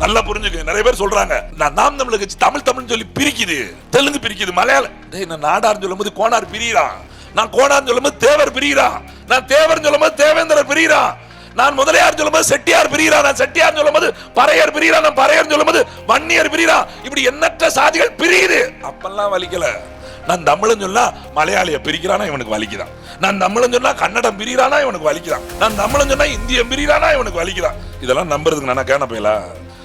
நல்லா புரிஞ்சுக்க நிறைய பேர் சொல்றாங்க நான் நாம் தமிழ் கட்சி தமிழ் தமிழ் சொல்லி பிரிக்குது. தெலுங்கு பிரிக்குது மலையாளம் டேய் நான் நாடார் சொல்லும்போது கோனார் பிரியிறான். நான் கோனார் சொல்லும்போது தேவர் பிரியிறான். நான் தேவர் சொல்லும்போது தேவேந்திரர் பிரியிறான். நான் முதலியார் சொல்லும்போது செட்டியார் பிரிகிறான் நான் செட்டியார் சொல்லும்போது பறையர் பிரிகிறான் நான் பறையர் சொல்லும்போது வன்னியர் பிரிகிறான் இப்படி எண்ணற்ற சாதிகள் பிரியுது. அப்பெல்லாம் வலிக்கல. நான் தமிழன் சொன்னா மலையாளிய பிரிக்கிறானா இவனுக்கு வலிக்குதான். நான் தமிழன் சொன்னா கன்னடம் பிரிகிறானா இவனுக்கு வலிக்குதான். நான் தமிழன் சொன்னா இந்தியம் பிரிகிறானா இவனுக்கு வலிக்குதான். இதெல்லாம் நம்புறதுக்கு நான் கேன போயில?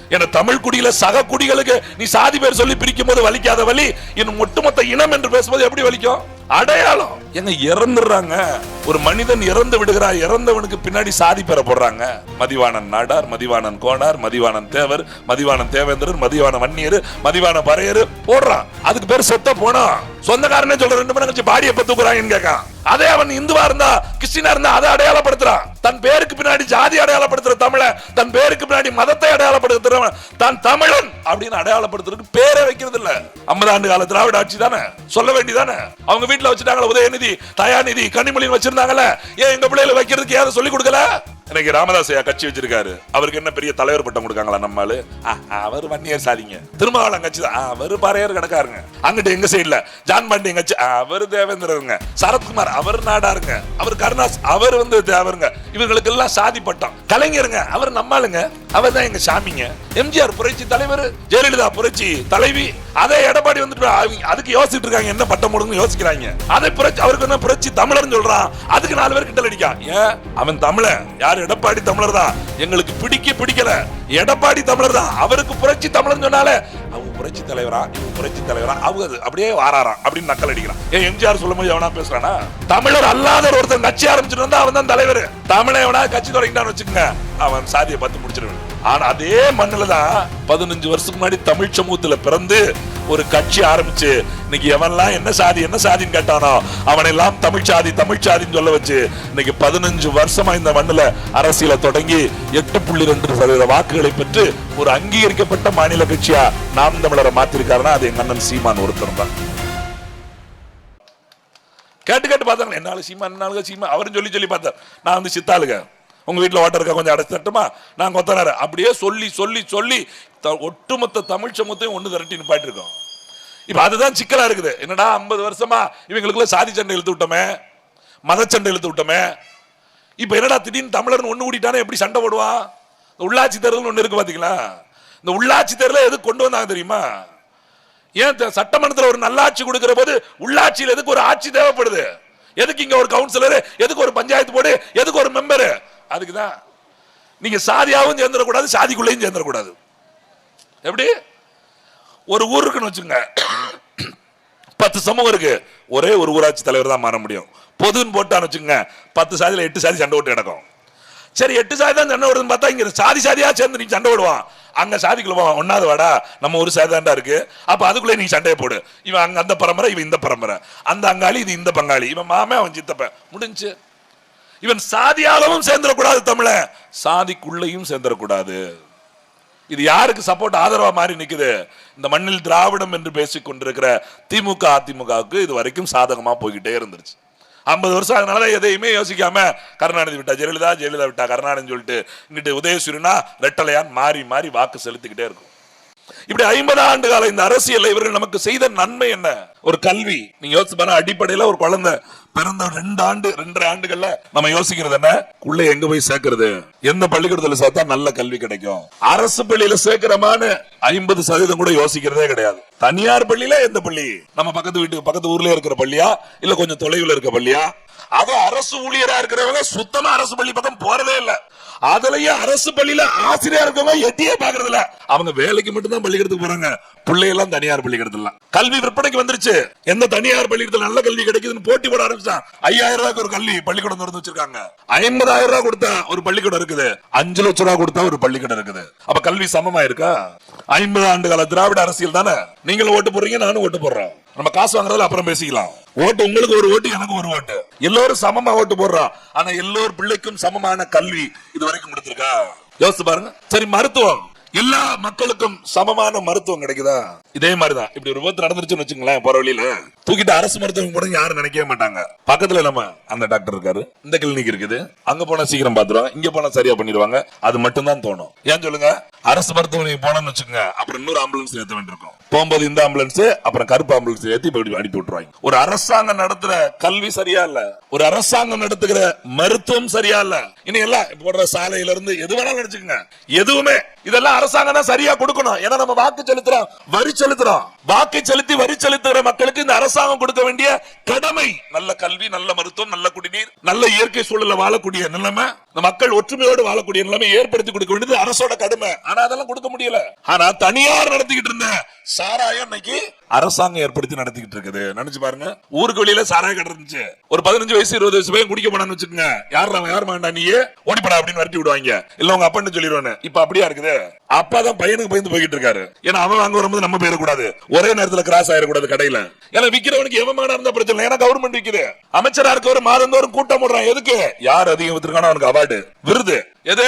என தமிழ் குடியில சக குடிகளுக்கு நீ சாதி பேர் சொல்லி பிரிக்கும் போது வலிக்காத வலி இன்னும் ஒட்டுமொத்த இனம் என்று பேசும்போது எப்படி வலிக்கும்? அடையாளம். எங்க இறந்துடுறாங்க. ஒரு மனிதன் இறந்து விடுகிறான் இறந்தவனுக்கு பின்னாடி சாதி பெற போடுறாங்க. மதிவாணன் நாடார் மதிவாணன் கோனார் மதிவாணன் தேவர் மதிவாணன் தேவேந்திரர் மதிவான வன்னியர் மதிவான பறையர் போடுறான். அதுக்கு பேர் செத்த போனா. சொந்தக்காரனே சொல்ற ரெண்டு மணி கழிச்சு பாடியை பத்துக்குறாங்கன்னு கேட்கான் அதே அவன் இந்துவா இருந்தா கிறிஸ்டினா இருந்தா அதை அடையாளப்படுத்துறான். தன் பேருக்கு பின்னாடி ஜாதி அடையாளப்படுத்துற தமிழ தன் பேருக்கு பின்னாடி மதத்தை அடையாளப்படுத்துறவன் தான் தமிழன் அப்படின்னு அடையாளப்படுத்துறதுக்கு பேரே வைக்கிறது இல்ல. ஐம்பது ஆண்டு கால திராவிட ஆட்சி தானே? சொல்ல வேண்டியதானே? அவங்க வீட்டுல வச்சுட்டாங்களே உதயநிதி தயாநிதி கனிமொழி வச்சிருந்தாங்கல்ல. ஏன் எங்க பிள்ளைகளை வைக்கிறதுக்கு ஏதாவது சொல்லி கொடுக்கல? இன்னைக்கு ராமதாஸ் ஐயா கட்சி வச்சிருக்காரு. அவருக்கு என்ன பெரிய தலைவர் பட்டம் கொடுக்காங்களா நம்மால அவர் வன்னியர் சாதிங்க திருமாவளம் கட்சி தான். அவர் பறையர் கிடக்காருங்க அங்கிட்டு எங்க சைடுல ஜான் பாண்டி கட்சி. அவர் தேவேந்திரருங்க. சரத்குமார் அவர் நாடாருங்க. அவர் கருணாஸ் அவர் வந்து தேவருங்க. இவங்களுக்கு எல்லாம் சாதி பட்டம். கலைஞருங்க அவர் நம்மாளுங்க. அவர் தான் எங்க சாமிங்க. எம்ஜிஆர் புரட்சி தலைவர் ஜெயலலிதா புரட்சி தலைவி. அதே எடப்பாடி வந்துட்டு அவங்க அதுக்கு யோசிச்சுட்டு இருக்காங்க என்ன பட்டம் போடுங்க யோசிக்கிறாங்க. அதை புரட்சி அவருக்கு என்ன புரட்சி தமிழர்னு சொல்றான். அதுக்கு நாலு பேர் கிட்ட அடிக்கான் ஏன்? அவன் தமிழன். யார்? எடப்பாடி தமிழர் தான் எங்களுக்கு பிடிக்க பிடிக்கல. எடப்பாடி தமிழர் தான் அவருக்கு புரட்சி தமிழர்னு சொன்னாலே அவங்க புரட்சி தலைவரா? இவங்க புரட்சி தலைவரா? அவங்க அது அப்படியே வாராராம் அப்படின்னு நக்கல் அடிக்கிறான். ஏன் எம்ஜிஆர் சொல்லும் போது எவனா பேசுறானா? தமிழர் அல்லாத ஒருத்தர் கட்சி ஆரம்பிச்சுட்டு வந்தா அவன் தான் தலைவர். தமிழ எவனா கட்சி தொடங்கிட்டான்னு வச்சுக்கோங்க. அவன் சாதியை பார்த்து முடிச்சிருவேன். ஆனா அதே மண்ணில தான் பதினஞ்சு வருஷத்துக்கு முன்னாடி தமிழ் சமூகத்துல பிறந்து ஒரு கட்சி ஆரம்பிச்சு இன்னைக்கு எவன்லாம் என்ன சாதி என்ன சாதின்னு கேட்டானோ அவனெல்லாம் தமிழ் சாதி தமிழ் சாதின்னு சொல்ல வச்சு இன்னைக்கு பதினஞ்சு வருஷமா இந்த மண்ணில் அரசியல தொடங்கி எட்டு புள்ளி ரெண்டு சதவீத வாக்குகளை பெற்று ஒரு அங்கீகரிக்கப்பட்ட மாநில கட்சியா நாம் தமிழரை மாத்திருக்காருன்னா அது எங்க அண்ணன் சீமான் ஒருத்தர் தான். கேட்டு கேட்டு பார்த்தாங்க என்னால சீமா என்னாலுங்க சீமா அவரும் சொல்லி சொல்லி பார்த்தார். நான் வந்து சித்தாளுங்க உங்க வீட்டில் வாட்டர் இருக்கா? கொஞ்சம் அடைச்சி தட்டுமா நான் கொத்தனாரு அப்படியே சொல்லி சொல்லி சொல்லி த- ஒட்டுமொத்த தமிழ் சமூகத்தையும் ஒன்று திரட்டி நிப்பாட்டி இருக்கோம். அதுதான் சிக்கலாக இருக்குது. என்னடா ஐம்பது வருஷமா இவங்களுக்குள்ள சாதி சண்டை இழுத்து விட்டோமே? மதச்சண்டை இழுத்து விட்டோமே? இப்போ என்னடா திடீர்னு தமிழர்னு ஒன்று கூட்டிட்டானே எப்படி சண்டை போடுவான் உள்ளாட்சி தேர்தல் ஒன்று இருக்கு பார்த்தீங்களா இந்த உள்ளாட்சி தேர்தலை எதுக்கு கொண்டு வந்தாங்க தெரியுமா? ஏன் சட்டமன்றத்தில் ஒரு நல்லாட்சி கொடுக்கிற போது உள்ளாட்சியில் எதுக்கு ஒரு ஆட்சி தேவைப்படுது? எதுக்கு இங்க ஒரு கவுன்சிலர் எதுக்கு ஒரு பஞ்சாயத்து போர்டு எதுக்கு ஒரு மெம்பரு அதுக்கு தான் நீங்க சாதியாகவும் சேர்ந்துடக்கூடாது சாதிக்குள்ளேயும் சேர்ந்துடக்கூடாது. எப்படி? ஒரு ஊர் இருக்குன்னு வச்சுங்க பத்து சமூகம் இருக்கு. ஒரே ஒரு ஊராட்சி தலைவர் தான் மாற முடியும். பொதுன்னு போட்டான்னு வச்சுங்க பத்து சாதியில் எட்டு சாதி சண்டை ஓட்டு கிடக்கும். சரி எட்டு சாதி தான் சண்டை ஓடுதுன்னு பார்த்தா இங்க சாதி சாதியாக சேர்ந்து நீ சண்டை விடுவான் அங்கே சாதிக்குள்ள போவான். ஒன்னாவது வாடா நம்ம ஒரு சாதி தான்டா இருக்கு. அப்போ அதுக்குள்ளே நீ சண்டையை போடு. இவன் அங்கே அந்த பரம்பரை இவன் இந்த பரம்பரை. அந்த அங்காளி இது இந்த பங்காளி. இவன் மாமே அவன் சித்தப்ப முடிஞ்சு. இவன் சாதியாகவும் சேர்ந்துடக்கூடாது தமிழ. சாதிக்குள்ளேயும் சேர்ந்துடக்கூடாது. இது யாருக்கு சப்போர்ட் ஆதரவா மாறி நிக்குது? இந்த மண்ணில் திராவிடம் என்று பேசிக் கொண்டிருக்கிற திமுக அதிமுகவுக்கு இது வரைக்கும் சாதகமா போய்கிட்டே இருந்துருச்சு. ஐம்பது வருஷம் அதனால எதையுமே யோசிக்காம கருணாநிதி விட்டா ஜெயலலிதா ஜெயலலிதா விட்டா கருணாநிதி சொல்லிட்டு இங்கிட்டு உதயசூரியனா ரெட்டலையான் மாறி மாறி வாக்கு செலுத்திக்கிட்டே இருக்கும். இப்படி ஐம்பது ஆண்டு கால இந்த அரசியல் இவர்கள் நமக்கு செய்த நன்மை என்ன? ஒரு கல்வி. நீங்க யோசிச்சு பாருங்க அடிப்படையில ஒரு குழந்தை பிறந்த ரெண்டு ஆண்டு ரெண்டரை ஆண்டுகள்ல நம்ம யோசிக்கிறது என்ன? உள்ள எங்க போய் சேர்க்கறது? எந்த பள்ளிக்கூடத்துல சேர்த்தா நல்ல கல்வி கிடைக்கும்? அரசு பள்ளியில சேர்க்கிறமான ஐம்பது சதவீதம் கூட யோசிக்கிறதே கிடையாது. தனியார் பள்ளியில எந்த பள்ளி? நம்ம பக்கத்து வீட்டுக்கு பக்கத்து ஊர்ல இருக்கிற பள்ளியா? இல்ல கொஞ்சம் தொலைவுல இருக்க பள்ளியா? அது அரசு ஊழியரா இருக்கிறவங்க சுத்தமா அரசு பள்ளி பக்கம் போறதே இல்ல. அதுலயும் அரசு பள்ளியில ஆசிரியர் இருக்கவங்க எட்டியே பாக்குறது இல்ல அவங்க வேலைக்கு மட்டும் தான் பள்ளிக்கூடத்துக்கு போறாங்க. பிள்ளையெல்லாம் தனியார் பள்ளிக்கூடத்துல கல்வி விற்பனைக்கு வந்துருச்சு. எந்த தனியார் பள்ளிக்கூடத்துல நல்ல கல்வி கிடைக்குதுன்னு போட்டி போட ஆரம்பிச்சான். ஐயாயிரம் ரூபாய்க்கு ஒரு கல்வி பள்ளிக்கூடம் திறந்து வச்சிருக்காங்க. ஐம்பதாயிரம் ரூபாய் கொடுத்தா ஒரு பள்ளிக்கூடம் இருக்குது. அஞ்சு லட்சம் ரூபாய் கொடுத்தா ஒரு பள்ளிக்கூடம் இருக்குது. அப்ப கல்வி சமமா இருக்கா ஐம்பது ஆண்டு கால திராவிட அரசியல் தானே? நீங்களும் ஓட்டு போடுறீங்க நானும் ஓட்டு போடுறோம். நம்ம காசு வாங்குறதுல அப்புறம் பேசிக்கலாம். ஓட்டு உங்களுக்கு ஒரு ஓட்டு எனக்கு ஒரு ஓட்டு. எல்லோரும் சமமா ஓட்டு போடுறோம் ஆனா எல்லோர் பிள்ளைக்கும் சமமான கல்வி இது வரைக்கும் கொடுத்திருக்கா? யோசிச்சு பாருங்க. சரி மருத்துவம். எல்லா மக்களுக்கும் சமமான மருத்துவம் கிடைக்குதா? இதே மாதிரிதான். இப்படி ஒரு விபத்து நடந்துருச்சுன்னு வச்சுங்களேன் போற வழியில. தூக்கிட்டு அரசு மருத்துவம் கூட யாரும் நினைக்கவே மாட்டாங்க. பக்கத்துல நம்ம அந்த டாக்டர் இருக்காரு. இந்த கிளினிக் இருக்குது. அங்க போனா சீக்கிரம் பாத்துருவாங்க. இங்க போனா சரியா பண்ணிடுவாங்க. அது மட்டும் தான் தோணும். ஏன் சொல்லுங்க? அரசு மருத்துவமனைக்கு போனோம்னு வச்சுக்கோங்க. அப்புறம் இன்னொரு ஆம்புலன்ஸ் ஏத்த வேண்டியிருக்கும். போகும்போது இந்த ஆம்புலன்ஸ் அப்புறம் கருப்பு ஆம்புலன்ஸ் ஏத்தி இப்படி அடித்து விட்டுருவாங்க. ஒரு அரசாங்கம் நடத்துற கல்வி சரியா இல்ல. ஒரு அரசாங்கம் நடத்துகிற மருத்துவம் சரியா இல்ல. இனி எல்லாம் போடுற சாலையில இருந்து எது வேணாலும் நினைச்சுக்கோங்க எதுவுமே. இதெல்லாம் அரசாங்கம் தான் சரியா கொடுக்கணும். ஏன்னா நம்ம வாக்கு செலுத்துறோம் வரி செலுத்துறோம். வாக்கு செலுத்தி வரி செலுத்துகிற மக்களுக்கு இந்த அரசு அரசாங்கம் கொடுக்க வேண்டிய கடமை. நல்ல கல்வி நல்ல மருத்துவம் நல்ல குடிநீர் நல்ல இயற்கை சூழல்ல வாழக்கூடிய நிலைமை. இந்த மக்கள் ஒற்றுமையோடு வாழக்கூடிய நிலைமை ஏற்படுத்தி கொடுக்க வேண்டியது அரசோட கடமை. ஆனா அதெல்லாம் கொடுக்க முடியல. ஆனா தனியார் நடத்திக்கிட்டு இருந்த சாராயம் இன்னைக்கு அரசாங்கம் ஏற்படுத்தி நடத்திக்கிட்டு இருக்குது. நினைச்சு பாருங்க. ஊருக்கு வெளியில சாராய கடை இருந்துச்சு ஒரு பதினஞ்சு வயசு இருபது வயசு பையன் குடிக்க போனான்னு வச்சுக்கோங்க. யார் அவன் யார் வேண்டாம் நீயே? ஓடிப்படா அப்படின்னு வரட்டி விடுவாங்க. இல்ல உங்க அப்பன்னு சொல்லிடுவானு இப்ப அப்படியா இருக்குது? அப்பா தான் பையனுக்கு பயந்து போய்கிட்டு இருக்காரு. ஏன்னா அவன் வாங்க வரும்போது நம்ம போயிடக்கூடாது. ஒரே நேரத்துல கிராஸ் ஆயிடக்கூடாது கடையில. ஏன்னா விக்கிறவனுக்கு எவன் இருந்தா பிரச்சனை இல்லை. ஏன்னா கவர்மெண்ட் விக்குது. அமைச்சரா இருக்கவர் மாதந்தோறும் கூட்டம் போடுறான். எதுக்கு? யார் அதிகம் வித்திருக்கானோ அவனுக்கு அவார்டு விருது. எது?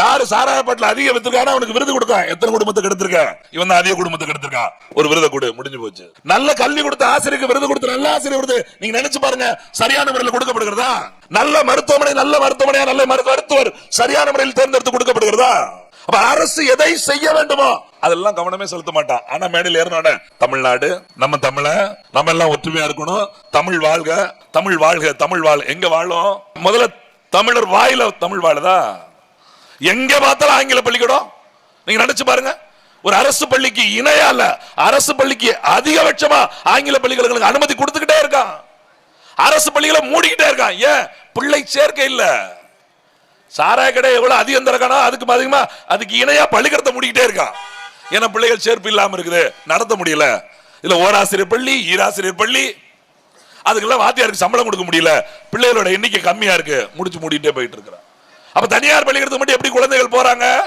யாரு சாராயப்பட்டில் அதிக வித்துக்கான அவனுக்கு விருது கொடுக்கான் எத்தனை குடும்பத்துக்கு எடுத்திருக்க? இவன் தான் அதிக குடும்பத்துக்கு எடுத்திருக்கான் ஒரு விருதை கொடு. முடிஞ்சு போச்சு. நல்ல கல்வி கொடுத்த ஆசிரியருக்கு விருது கொடுத்த நல்ல ஆசிரியர் விருது. நீங்க நினைச்சு பாருங்க. சரியான முறையில் கொடுக்கப்படுகிறதா? நல்ல மருத்துவமனை நல்ல மருத்துவமனையா? நல்ல மருத்துவர் சரியான முறையில் தேர்ந்தெடுத்து கொடுக்கப்படுகிறதா? அப்ப அரசு எதை செய்ய வேண்டுமோ அதெல்லாம் கவனமே செலுத்த மாட்டான் ஆனா மேடையில் ஏறினோட தமிழ்நாடு நம்ம தமிழ நம்ம எல்லாம் ஒற்றுமையா இருக்கணும். தமிழ் வாழ்க தமிழ் வாழ்க தமிழ் வாழ். எங்க வாழும்? முதல்ல தமிழர் வாயில தமிழ் வாழுதா? எங்க பார்த்தாலும் ஆங்கில பள்ளிக்கூடம்? நீங்க நினைச்சு பாருங்க. ஒரு அரசு பள்ளிக்கு இணையா இல்ல அரசு பள்ளிக்கு அதிகபட்சமா ஆங்கில பள்ளிகளுக்கு அனுமதி கொடுத்துக்கிட்டே இருக்கான். அரசு பள்ளிகளை மூடிக்கிட்டே இருக்கான். ஏன்? பிள்ளை சேர்க்கை இல்ல. சாராய கடை எவ்வளவு அதிகம் திறக்கானோ அதுக்கு அதிகமா அதுக்கு இணையா பள்ளிக்கிறத மூடிக்கிட்டே இருக்கான். ஏன்னா பிள்ளைகள் சேர்ப்பு இல்லாம இருக்குது. நடத்த முடியல. இல்ல ஓராசிரியர் பள்ளி ஈராசிரியர் பள்ளி அதுக்கெல்லாம் வாத்தியாருக்கு சம்பளம் கொடுக்க முடியல. பிள்ளைகளோட எண்ணிக்கை கம்மியா இருக்கு. முடிச்சு மூடிட்டே போயிட்டு இருக்கிறான். அப்ப தனியார் பள்ளிக்கூடத்துக்கு மட்டும் எப்படி குழந்தைகள் போறாங்க?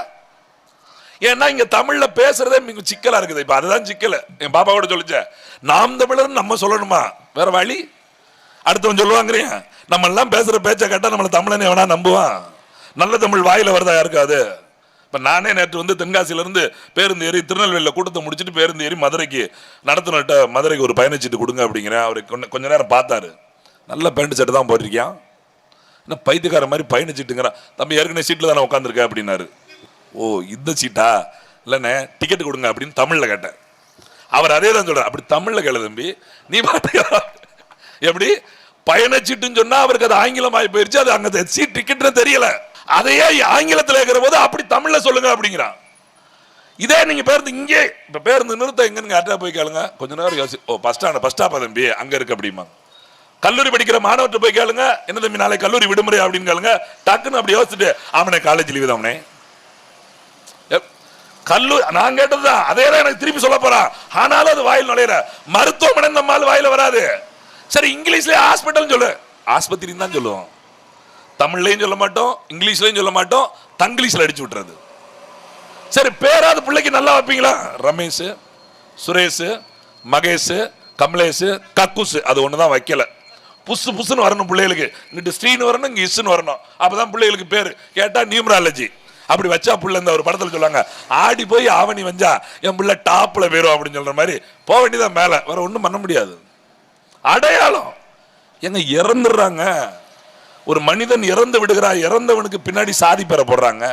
ஏன்னா இங்க தமிழ்ல பேசுறதே மிக சிக்கலா இருக்குது. இப்ப அதுதான் சிக்கல. என் பாப்பா கூட சொல்லிச்ச நாம் தமிழர் நம்ம சொல்லணுமா? வேற வழி? அடுத்தவன் சொல்லுவாங்கறியா நம்ம எல்லாம் பேசுற பேச்சை கேட்டா நம்மள தமிழனை எவனா நம்புவான்? நல்ல தமிழ் வாயில வருதா யாருக்காது இப்போ நானே நேற்று வந்து தென்காசியிலேருந்து பேருந்து ஏறி திருநெல்வேலியில் கூட்டத்தை முடிச்சிட்டு பேருந்து ஏறி மதுரைக்கு நடத்துனர்கிட்ட மதுரைக்கு ஒரு பயணச்சீட்டு கொடுங்க அப்படிங்கிறேன். அவர் கொஞ்சம் கொஞ்ச நேரம் பார்த்தாரு. நல்ல பேண்ட் சட்டை தான் போட்டிருக்கியான் என்ன பைத்தியக்கார மாதிரி பயணச்சீட்டுங்கிறான் தம்பி ஏற்கனவே சீட்டில் தானே உட்காந்துருக்கேன் அப்படின்னாரு. ஓ இந்த சீட்டா? இல்லைண்ணே டிக்கெட் கொடுங்க அப்படின்னு தமிழில் கேட்டேன். அவர் அதே தான் சொல்கிறார் அப்படி தமிழில் கேளு தம்பி. நீ பாட்டுக்கா எப்படி? பயணச்சீட்டுன்னு சொன்னால் அவருக்கு அது ஆங்கிலமாகி போயிடுச்சு அது அங்கே சீட் டிக்கெட்னு தெரியலை. அதையே ஆங்கிலத்தில் இருக்கிற போது அப்படி தமிழ்ல சொல்லுங்க அப்படிங்கிறான் இதே நீங்க பேருந்து இங்கே இப்ப பேருந்து நிறுத்த எங்கன்னு அட்டா போய் கேளுங்க. கொஞ்ச நேரம் யோசி ஓ பஸ் ஸ்டாண்ட் பஸ் ஸ்டாப்பா தம்பி அங்க இருக்கு அப்படிமா. கல்லூரி படிக்கிற மாணவர்கிட்ட போய் கேளுங்க. என்ன தம்பி நாளை கல்லூரி விடுமுறை அப்படின்னு கேளுங்க. டக்குன்னு அப்படி யோசிச்சுட்டு அவனே காலேஜ் லீவு அவனே. கல்லூரி நான் கேட்டதுதான். அதே தான் எனக்கு திருப்பி சொல்ல போறான். ஆனாலும் அது வாயில் நுழையிற மருத்துவமனை நம்மால் வாயில வராது. சரி இங்கிலீஷ்ல ஹாஸ்பிட்டல் சொல்லு. ஆஸ்பத்திரின்னு தான் சொல்லுவோம். தமிழ்லையும் சொல்ல மாட்டோம் இங்கிலீஷ்லையும் சொல்ல மாட்டோம் தங்கிலீஷில் அடிச்சு விட்டுறது. சரி பேராத பிள்ளைக்கு நல்லா வைப்பீங்களா? ரமேஷ் சுரேஷ் மகேஷ் கமலேஷ் கக்குஸ் அது ஒன்று தான் வைக்கல. புசு புசுன்னு வரணும் பிள்ளைகளுக்கு. இங்கிட்டு ஸ்ரீன்னு வரணும் இங்கே இஸ்ன்னு வரணும். அப்பதான் பிள்ளைகளுக்கு பேர். கேட்டா நியூமராலஜி. அப்படி வச்சா புள்ள இந்த ஒரு படத்துல சொல்லுவாங்க ஆடி போய் ஆவணி வந்தா என் பிள்ளை டாப்பில் போயிடும் அப்படின்னு சொல்ற மாதிரி. போக வேண்டியதான் மேலே. வேற ஒன்றும் பண்ண முடியாது. அடையாளம். எங்க இறந்துடுறாங்க. ஒரு மனிதன் இறந்து விடுகிறான் இறந்தவனுக்கு பின்னாடி சாதி பெற போடுறாங்க.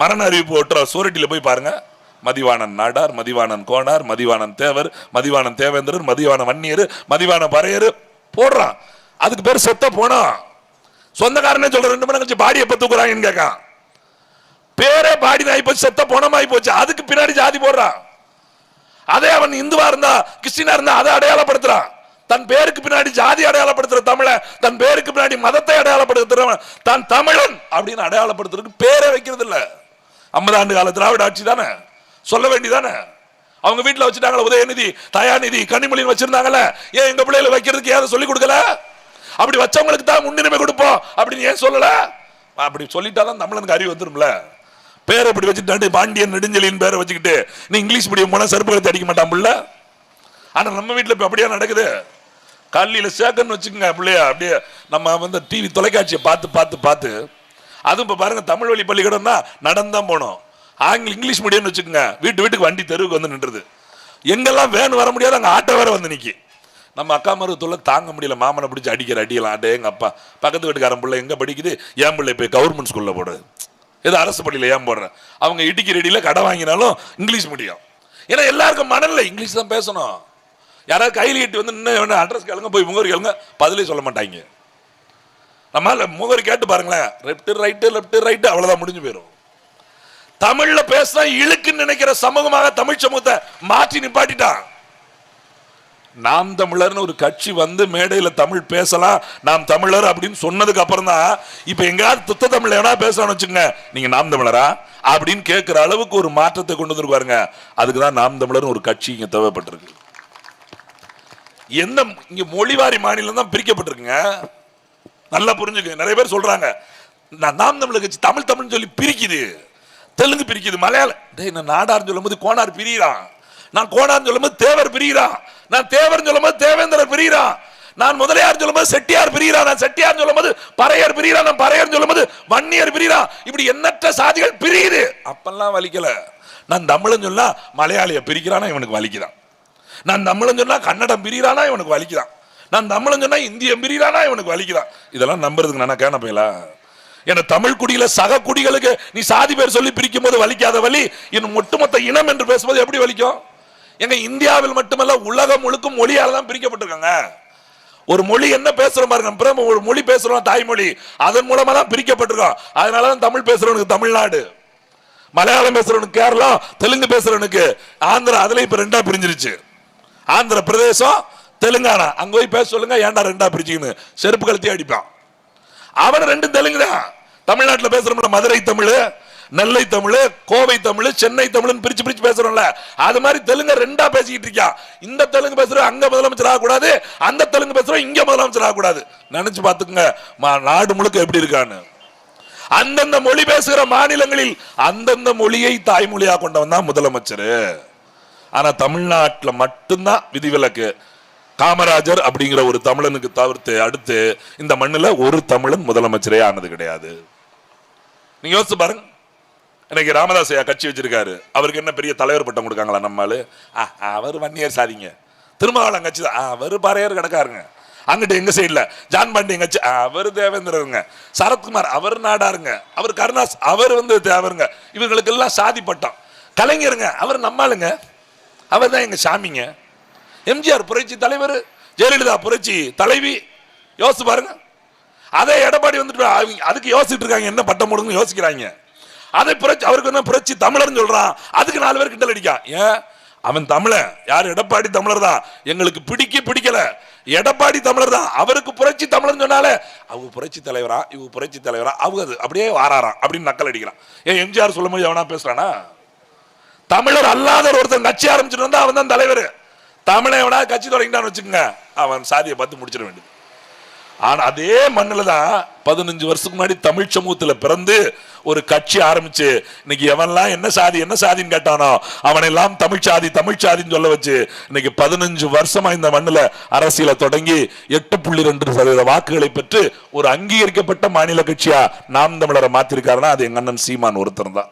மரண அறிவிப்பு ஒட்டுற சூரட்டியில் போய் பாருங்க. மதிவாணன் நாடார் மதிவாணன் கோனார் மதிவாணன் தேவர் மதிவாணன் தேவேந்திரர் மதிவாணன் வன்னியர் மதிவான பறையர் போடுறான். அதுக்கு பேர் செத்த போனா. சொந்தக்காரனே சொல்ற ரெண்டு மணி கழிச்சு பாடி எப்ப தூக்குறாங்கன்னு கேட்கான். பேரே பாடி ஆகி போச்சு செத்த போனமாயி போச்சு அதுக்கு பின்னாடி ஜாதி போடுறான். அதே அவன் இந்துவா இருந்தா கிறிஸ்டினா இருந்தா அதை அடையாளப்படுத்துறான். தன் பேருக்கு பின்னாடி ஜாதி அடையாளப்படுத்துற தமிழ தன் பேருக்கு பின்னாடி மதத்தை அடையாளப்படுத்துற தான் தமிழன் அப்படின்னு அடையாளப்படுத்துறதுக்கு பேரே வைக்கிறது இல்ல. ஐம்பது ஆண்டு கால திராவிட ஆட்சி தானே? சொல்ல வேண்டிதானே அவங்க வீட்டில் வச்சுட்டாங்களே உதயநிதி தயாநிதி கனிமொழின்னு வச்சிருந்தாங்கல்ல ஏன் எங்க பிள்ளைகளை வைக்கிறதுக்கு யாரும் சொல்லி கொடுக்கல? அப்படி வச்சவங்களுக்கு தான் முன்னுரிமை கொடுப்போம் அப்படின்னு ஏன் சொல்லல? அப்படி சொல்லிட்டாதான் தமிழனுக்கு அறிவு வந்துரும்ல. பேரை இப்படி வச்சுட்டு பாண்டியன் நெடுஞ்செலியின் பேரை வச்சுக்கிட்டு நீ இங்கிலீஷ் மீடியம் போனால் செருப்பு அடிக்க மாட்டான் புள்ள. நம்ம வீட்டில் இப்போ அப்படியே நடக்குது? கல்லியில் சேக்கன்னு வச்சுக்கோங்க அப்படியே அப்படியே நம்ம வந்து டிவி தொலைக்காட்சியை பார்த்து பார்த்து பார்த்து. அதுவும் இப்போ பாருங்கள் தமிழ் வழி பள்ளிக்கூடம்னா நடந்தான் போனோம். ஆங்கில இங்கிலீஷ் மீடியம்னு வச்சுக்கோங்க. வீட்டு வீட்டுக்கு வண்டி தெருவுக்கு வந்து நின்றுது. எங்கெல்லாம் வேன் வர முடியாது அங்கே ஆட்டோ வேற வந்து நிற்கி நம்ம அக்கா மருவத்துள்ள தாங்க முடியல. மாமனை பிடிச்சி அடிக்கிற அடியலாம் அடே எங்கள் அப்பா. பக்கத்து வீட்டுக்காரன் பிள்ளை எங்கே படிக்குது? என் பிள்ளை போய் கவர்மெண்ட் ஸ்கூலில் போடுறது ஏதோ அரசு பள்ளியில் ஏன் போடுறேன் அவங்க இடிக்கு ரெடியில் கடை வாங்கினாலும் இங்கிலீஷ் மீடியம் ஏன்னா எல்லாருக்கும் மனநிலை இங்கிலீஷ் தான் பேசணும். யாராவது கையில் கட்டி வந்து இன்னும் அட்ரஸ் கேளுங்க போய் முகவரி கேளுங்க பதிலே சொல்ல மாட்டாங்க. நம்ம முகவரி கேட்டு பாருங்களேன். லெஃப்ட் ரைட்டு லெஃப்ட் ரைட்டு அவ்வளவுதான் முடிஞ்சு போயிடும் தமிழ்ல பேசினா இழுக்குன்னு நினைக்கிற சமூகமாக தமிழ் சமூகத்தை மாற்றி நிப்பாட்டிட்டான். நாம் தமிழர்னு ஒரு கட்சி வந்து மேடையில தமிழ் பேசலாம் நாம் தமிழர் அப்படின்னு சொன்னதுக்கு அப்புறம் தான் இப்போ எங்கேயாவது துத்த தமிழ் எவனா பேசணும்னு வச்சுங்க நீங்க நாம் தமிழரா? அப்படின்னு கேட்குற அளவுக்கு ஒரு மாற்றத்தை கொண்டு வந்துருக்காருங்க. அதுக்கு தான் நாம் தமிழர்னு ஒரு கட்சி இங்கே தேவைப்பட்டிருக்கு. எந்த இங்க மொழிவாரி மாநிலம் தான் பிரிக்கப்பட்டிருக்குங்க? நல்லா புரிஞ்சுக்க நிறைய பேர் சொல்றாங்க நான் நாம் தமிழ் கட்சி தமிழ் தமிழ்னு சொல்லி பிரிக்குது. தெலுங்கு பிரிக்குது மலையாளம் டேய் நான் நாடார்னு சொல்லும்போது கோனார் பிரியிறான். நான் கோனார்னு சொல்லும்போது தேவர் பிரியிறான். நான் தேவர் சொல்லும்போது தேவேந்திரர் பிரியிறான். நான் முதலியார் சொல்லும்போது செட்டியார் பிரியிறான். நான் செட்டியார் சொல்லும்போது பறையர் பிரியிறான். நான் பறையர் சொல்லும்போது வன்னியர் பிரியிறான். இப்படி எண்ணற்ற சாதிகள் பிரியுது. அப்பெல்லாம் வலிக்கல. நான் தமிழன் சொன்னா மலையாளிய பிரிக்கிறானா? இவனுக்கு வலிக்குதான். நான் தமிழன் சொன்னா கன்னடம் பிரியிறானா இவனுக்கு வலிக்கிறான் நான் தமிழன் சொன்னா இந்தியம் பிரியிறானா இவனுக்கு வலிக்கிறான் இதெல்லாம் நம்புறதுக்கு நான் கேன போயிலா? என தமிழ் குடியில சக குடிகளுக்கு நீ சாதி பேர் சொல்லி பிரிக்கும் போது வலிக்காத வலி? இன்னும் ஒட்டுமொத்த இனம் என்று பேசும்போது எப்படி வலிக்கும்? எங்க இந்தியாவில் மட்டுமல்ல உலகம் முழுக்கும் மொழியால தான் பிரிக்கப்பட்டிருக்காங்க. ஒரு மொழி என்ன பேசுறோம் பாருங்க பிரம ஒரு மொழி பேசுறோம் தாய்மொழி. அதன் மூலமா தான் பிரிக்கப்பட்டிருக்கோம். அதனால தான் தமிழ் பேசுறவனுக்கு தமிழ்நாடு. மலையாளம் பேசுறவனுக்கு கேரளா தெலுங்கு பேசுறவனுக்கு ஆந்திரா. அதுல இப்ப ரெண்டா பிரிஞ்சிருச்சு. ஆந்திர பிரதேசம் தெலுங்கானா. அங்க போய் பேச சொல்லுங்க ஏன்டா ரெண்டா பிரிச்சுக்கணும் செருப்பு கழுத்தி அடிப்பான். அவன் ரெண்டும் தெலுங்கு தான். தமிழ்நாட்டில் பேசுறோம்ல மதுரை தமிழ் நெல்லை தமிழ் கோவை தமிழ் சென்னை தமிழ்னு பிரிச்சு பிரிச்சு பேசுறோம்ல. அது மாதிரி தெலுங்கு ரெண்டா பேசிக்கிட்டு இருக்கான். இந்த தெலுங்கு பேசுறோம் அங்க முதலமைச்சர் ஆகக்கூடாது அந்த தெலுங்கு பேசுறோம் இங்க முதலமைச்சர் ஆகக்கூடாது. நினைச்சு பார்த்துக்குங்க மா- நாடு முழுக்க எப்படி இருக்கான்னு. அந்தந்த மொழி பேசுகிற மாநிலங்களில் அந்தந்த மொழியை தாய்மொழியாக கொண்டவன் தான் முதலமைச்சர். ஆனா தமிழ்நாட்டில் மட்டும்தான் விதிவிலக்கு. காமராஜர் அப்படிங்கிற ஒரு தமிழனுக்கு தவிர்த்து அடுத்து இந்த மண்ணில் ஒரு தமிழன் முதலமைச்சரே ஆனது கிடையாது. நீங்க யோசிச்சு பாருங்க. இன்னைக்கு ராமதாஸ் ஐயா கட்சி வச்சிருக்காரு. அவருக்கு என்ன பெரிய தலைவர் பட்டம் கொடுக்காங்களா நம்மால அவர் வன்னியர் சாதிங்க. திருமாவளம் கட்சி தான். அவர் பறையர் கிடக்காருங்க. அங்கிட்டு எங்க சைடில் ஜான் பாண்டி கட்சி அவர் தேவேந்திரருங்க. சரத்குமார் அவர் நாடாருங்க. அவர் கருணாஸ் அவர் வந்து தேவருங்க. இவர்களுக்கெல்லாம் சாதி பட்டம். கலைஞருங்க அவர் நம்மாளுங்க. அவர் தான் எங்கள் சாமிங்க. எம்ஜிஆர் புரட்சி தலைவர் ஜெயலலிதா புரட்சி தலைவி. யோசிச்சு பாருங்க. அதே எடப்பாடி வந்துட்டு அவங்க அதுக்கு யோசிச்சுட்டு இருக்காங்க. என்ன பட்டம் போடுங்க யோசிக்கிறாங்க. அதை புரட்சி அவருக்கு என்ன புரட்சி தமிழர்னு சொல்கிறான் அதுக்கு நாலு பேர் கிண்டல் அடிக்கா. ஏன்? அவன் தமிழன் யார்? எடப்பாடி தமிழர் தான். எங்களுக்கு பிடிக்க பிடிக்கல. எடப்பாடி தமிழர் தான். அவருக்கு புரட்சி தமிழர்னு சொன்னாலே அவங்க புரட்சி தலைவரா? இவங்க புரட்சி தலைவரா? அவங்க அது அப்படியே வாராராம். அப்படின்னு நக்கல் அடிக்கிறான் ஏன் எம்ஜிஆர் சொல்லும் போது எவனா பேசுகிறானா தமிழர் அல்லாத ஒருத்தன் கட்சி ஆரம்பிச்சுட்டு வந்தா அவன் தான் தலைவர். தமிழை எவனா கட்சி தொடங்கிட்டான்னு வச்சுக்கோங்க. அவன் சாதியை பார்த்து முடிச்சிட வேண்டியது. ஆனா அதே மண்ணில் தான் பதினஞ்சு வருஷத்துக்கு முன்னாடி தமிழ் சமூகத்தில் பிறந்து ஒரு கட்சி ஆரம்பிச்சு இன்னைக்கு எவன்லாம் என்ன சாதி என்ன சாதின்னு கேட்டானோ அவனெல்லாம் தமிழ் சாதி தமிழ் சாதின்னு சொல்ல வச்சு இன்னைக்கு பதினஞ்சு வருஷமா இந்த மண்ணில் அரசியலை தொடங்கி எட்டு புள்ளி ரெண்டு சதவீத வாக்குகளை பெற்று ஒரு அங்கீகரிக்கப்பட்ட மாநில கட்சியா நாம் தமிழரை மாத்திருக்காருன்னா அது எங்க அண்ணன் சீமான் ஒருத்தர் தான்.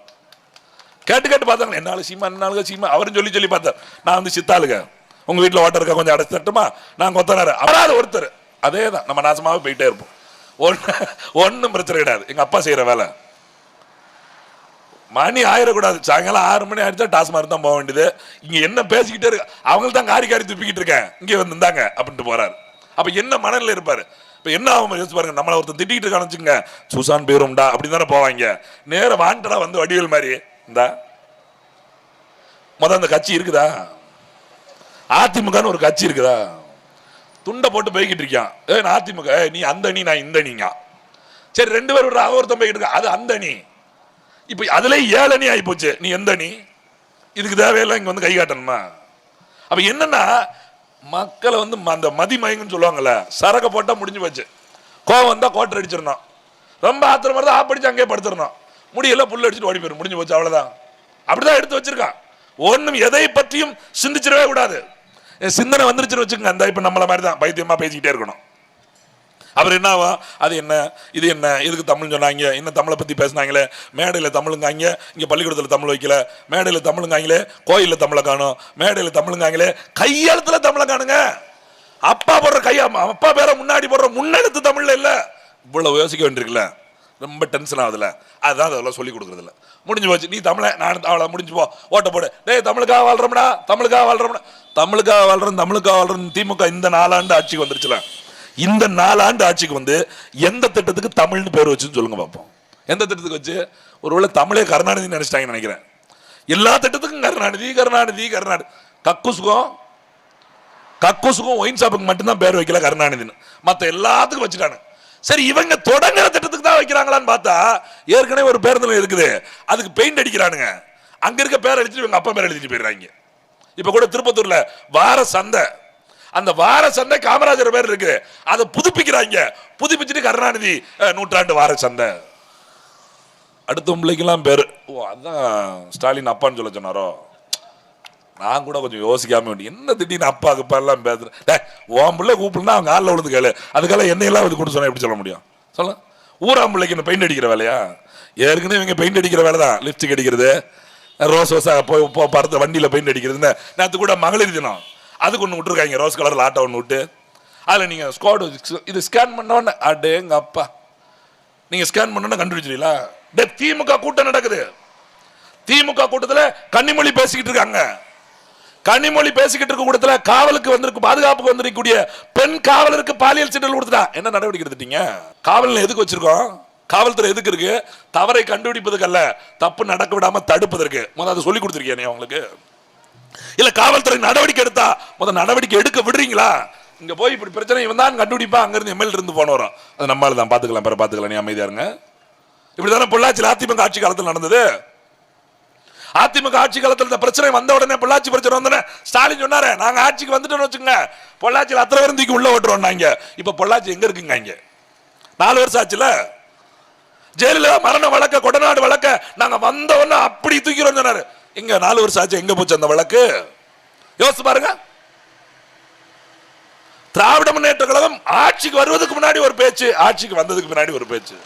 கேட்டு கேட்டு பார்த்தாங்க. என்னால சீமா என்னாலுங்க சீமா. அவரும் சொல்லி சொல்லி பார்த்தேன் நான் வந்து சித்தாளுங்க. உங்கள் வீட்டில் ஓட்டர் இருக்கா? கொஞ்சம் அடைச்சு தட்டுமா? நான் கொத்தனாரு. அவராது ஒருத்தர். அதே தான் நம்ம நாசமாவே போயிட்டே இருப்போம். ஒன்று ஒன்றும் பிரச்சனை கிடையாது. எங்கள் அப்பா செய்கிற வேலை. மணி ஆயிடக்கூடாது சாயங்காலம் ஆறு மணி ஆயிடுச்சா டாஸ்மாக் தான் போக வேண்டியது. இங்கே என்ன பேசிக்கிட்டே இருக்கு அவங்களுக்கு தான் காரி காரி துப்பிக்கிட்டு இருக்கேன். இங்கே வந்து இருந்தாங்க அப்படின்ட்டு போகிறாரு அப்போ என்ன மனநிலை இருப்பார்? இப்போ என்ன ஆகும் யோசிச்சு பாருங்க. நம்மளை ஒருத்தர் திட்டிகிட்டு இருக்கான்னு வச்சுங்க சுசான் அப்படின்னு தானே போவாங்க. நேரம் வாண்டடா வந்து வடிவேல் மாதிரி. இந்தா. மொதல் அந்த கட்சி இருக்குதா? அதிமுகன்னு ஒரு கட்சி இருக்குதா? துண்டை போட்டு போய்கிட்டு இருக்கான் ஏ நான் அதிமுக. நீ அந்த அணி நான் இந்த அணிங்க? சரி ரெண்டு பேர் விடுற ஒருத்தன் போய்கிட்டு இருக்கா? அது அந்த அணி. இப்போ அதுல ஏழு அணி ஆகி போச்சு நீ எந்த அணி? இதுக்கு தேவையெல்லாம் இங்கே வந்து கை காட்டணுமா? அப்போ என்னன்னா மக்களை வந்து ம- அந்த மதிமயங்கன்னு சொல்லுவாங்கல்ல சரக்கை போட்டால் முடிஞ்சு போச்சு. கோவம் தான் கோட்டர் அடிச்சிடணும். ரொம்ப ஆத்திரம் இருந்தால் ஆப்படிச்சு அங்கேயே படுத்துடணும். முடியெல்லாம் புல் அடிச்சுட்டு ஓடி போயிடும் முடிஞ்சு போச்சு அவ்வளோதான் அப்படிதான் எடுத்து வச்சிருக்கான் ஒன்றும் எதை பற்றியும் சிந்திச்சிடவே கூடாது. என் சிந்தனை வந்துருச்சுன்னு வச்சுக்கோங்க. அந்த இப்போ நம்மள மாதிரி தான் பைத்தியமாக பேசிக்கிட்டே இருக்கணும். அவர் என்னவா அது என்ன? இது என்ன? இதுக்கு தமிழ் சொன்னாங்க? இன்னும் தமிழை பற்றி பேசுனாங்களே? மேடையில் தமிழுங்காங்க. இங்கே பள்ளிக்கூடத்தில் தமிழ் வைக்கல. மேடையில் தமிழுங்காங்களே? கோயிலில் தமிழை காணும். மேடையில் தமிழுங்காங்களே? கையெழுத்துல தமிழை காணுங்க. அப்பா போடுற கையா அப்பா பேரை முன்னாடி போடுற முன்னெழுத்து தமிழில் இல்லை. இவ்வளோ யோசிக்க வேண்டியிருக்குல்ல. ரொம்ப டென்ஷன் ஆகுதுல அதுதான் அதெல்லாம் சொல்லி கொடுக்குறதில்ல. முடிஞ்சு போச்சு. நீ தமிழை நான் அவளை முடிஞ்சு போ. ஓட்ட போடு. டேய் தமிழுக்காக வாழ்றோம்டா. தமிழுக்காக வாழ்றோம்டா. தமிழுக்காக வாழ்றோம் தமிழுக்காக வாழ்றோம் திமுக இந்த நாலாண்டு ஆட்சிக்கு வந்துருச்சுல. இந்த நாலாண்டு ஆட்சிக்கு வந்து எந்த திட்டத்துக்கு தமிழ்னு பேர் வச்சுன்னு சொல்லுங்க பார்ப்போம் எந்த திட்டத்துக்கு வச்சு? ஒருவேளை தமிழே கருணாநிதி நினைச்சிட்டாங்கன்னு நினைக்கிறேன். எல்லா திட்டத்துக்கும் கருணாநிதி கருணாநிதி கருணாநிதி. கக்குசுகம் கக்கூசுக்கும் ஒயின் ஷாப்புக்கு மட்டும்தான் பேர் வைக்கல கருணாநிதினு. மற்ற எல்லாத்துக்கும் வச்சுட்டானு. சரி இவங்க தொடங்குற திட்டத்துக்கு தான் வைக்கிறாங்களான்னு பார்த்தா ஏற்கனவே ஒரு பேருந்து இருக்குது. அதுக்கு பெயிண்ட் அடிக்கிறானுங்க. அங்க இருக்க பேர் அடிச்சுட்டு இவங்க அப்பா பேர் எழுதிட்டு போயிடுறாங்க. இப்ப கூட திருப்பத்தூர்ல வார சந்தை. அந்த வார சந்தை காமராஜர் பேர் இருக்கு. அதை புதுப்பிக்கிறாங்க. புதுப்பிச்சுட்டு கருணாநிதி நூற்றாண்டு வார சந்தை. அடுத்த பிள்ளைக்கெல்லாம் பேர். ஓ அதான் ஸ்டாலின் அப்பான்னு சொல்ல சொன்னாரோ? நான் கூட கொஞ்சம் யோசிக்காம வேண்டி. என்ன திடீர்னு அப்பா அப்பா எல்லாம் பேசுறேன் டேய், உன் பிள்ளை கூப்பிடுனா அவங்க ஆளில் விழுந்து கேளு. அதுக்கெல்லாம் என்னையெல்லாம் வந்து கொண்டு சொன்னா எப்படி சொல்ல முடியும்? சொல்ல. ஊராம் பிள்ளைக்கு என்ன பெயிண்ட் அடிக்கிற வேலையா? ஏற்கனவே இவங்க பெயிண்ட் அடிக்கிற வேலை தான். லிப்ஸ்டிக் அடிக்கிறது ரோஸ் ரோஸாக போய் போ வண்டியில் பெயிண்ட் அடிக்கிறதுன்னு நேற்று கூட மகளிர் தினம். அதுக்கு ஒன்று விட்டுருக்காங்க. ரோஸ் கலரில் ஆட்டோ ஒன்று விட்டு. அதில் நீங்கள் ஸ்குவாடு இது ஸ்கேன் பண்ணோன்னு எங்கள் அப்பா. நீங்கள் ஸ்கேன் பண்ணோன்னு கண்டுபிடிச்சிடலா டே திமுக கூட்டம் நடக்குது. திமுக கூட்டத்தில் கன்னிமொழி பேசிக்கிட்டு இருக்காங்க. கனிமொழி பேசிக்கிட்டு இருக்க கூடத்துல காவலுக்கு வந்திருக்கு பாதுகாப்புக்கு வந்திருக்கக்கூடிய பெண் காவலருக்கு பாலியல் சிண்டல் கொடுத்துட்டா. என்ன நடவடிக்கை எடுத்துட்டீங்க? காவல் எதுக்கு வச்சிருக்கோம்? காவல்துறை எதுக்கு இருக்கு? தவறை கண்டுபிடிப்பதுக்கு அல்ல தப்பு நடக்க விடாம தடுப்பதற்கு. முதல்ல அதை சொல்லி கொடுத்துருக்கியா நீ அவங்களுக்கு? இல்ல காவல்துறை நடவடிக்கை எடுத்தா முதல் நடவடிக்கை எடுக்க விடுறீங்களா? இங்க போய் இப்படி பிரச்சனை இவன் தான் கண்டுபிடிப்பா அங்கிருந்து எம்எல்ஏ இருந்து போன வரும். அது நம்மளால தான் பாத்துக்கலாம். பிற பாத்துக்கலாம். நீ அமைதியா இருங்க. இப்படிதானே பொள்ளாச்சி அதிமுக ஆட்சி காலத்தில் நடந்தது? அதிமுக ஆட்சி காலத்தில் இந்த பிரச்சனை வந்த உடனே பொள்ளாச்சி பிரச்சனை வந்தோடனே ஸ்டாலின் சொன்னாரு நாங்க ஆட்சிக்கு வந்துட்டோம்னு வச்சுங்க பொள்ளாச்சியில் அத்தனை பேரும் தூக்கி உள்ள ஓட்டுறோம் இப்ப பொள்ளாச்சி எங்க இருக்குங்க இங்க? நாலு வருஷம் ஆச்சுல? ஜெயலலிதா மரண வழக்க கொடநாடு வழக்க. நாங்க வந்த உடனே அப்படி தூக்கிறோம் சொன்னாரு. எங்க நாலு வருஷம் ஆச்சு எங்க போச்சு அந்த வழக்கு? யோசிச்சு பாருங்க. திராவிட முன்னேற்ற கழகம் ஆட்சிக்கு வருவதற்கு முன்னாடி ஒரு பேச்சு ஆட்சிக்கு வந்ததுக்கு முன்னாடி ஒரு பேச்சு.